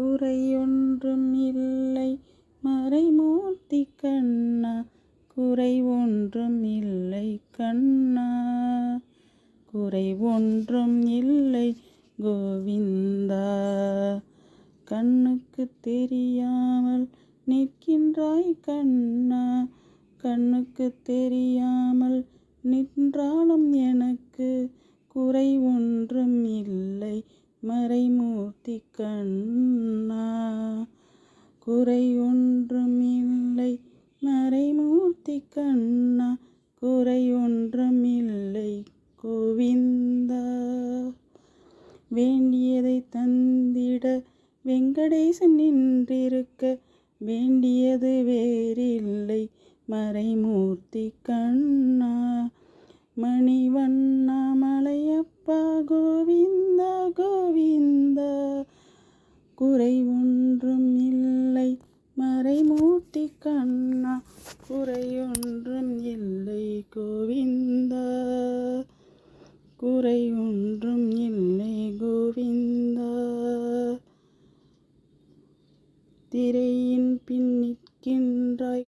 குறையொன்றும் இல்லை. மறைமூர்த்தி கண்ணா குறை ஒன்றும் இல்லை கண்ணா. குறை ஒன்றும் இல்லை கோவிந்தா. கண்ணுக்கு தெரியாமல் நிற்கின்றாய் கண்ணா. கண்ணுக்கு தெரியாமல் நின்றாலும் எனக்கு குறை ஒன்றும் இல்லை மறைமூர்த்தி கண்ணா. குறை ஒன்றும் இல்லை மறைமூர்த்தி கண்ணா. குறை ஒன்றும் இல்லை கோவிந்தா. வேண்டியதை தந்திட வெங்கடேசன் நின்றிருக்க வேண்டியது வேறில்லை மறைமூர்த்தி கண்ணா. மணிவண்ணா குறை ஒன்றும் இல்லை. மறைமூர்த்தி கண்ணா குறையொன்றும் இல்லை. கோவிந்தா குறை ஒன்றும் இல்லை. கோவிந்தா திரை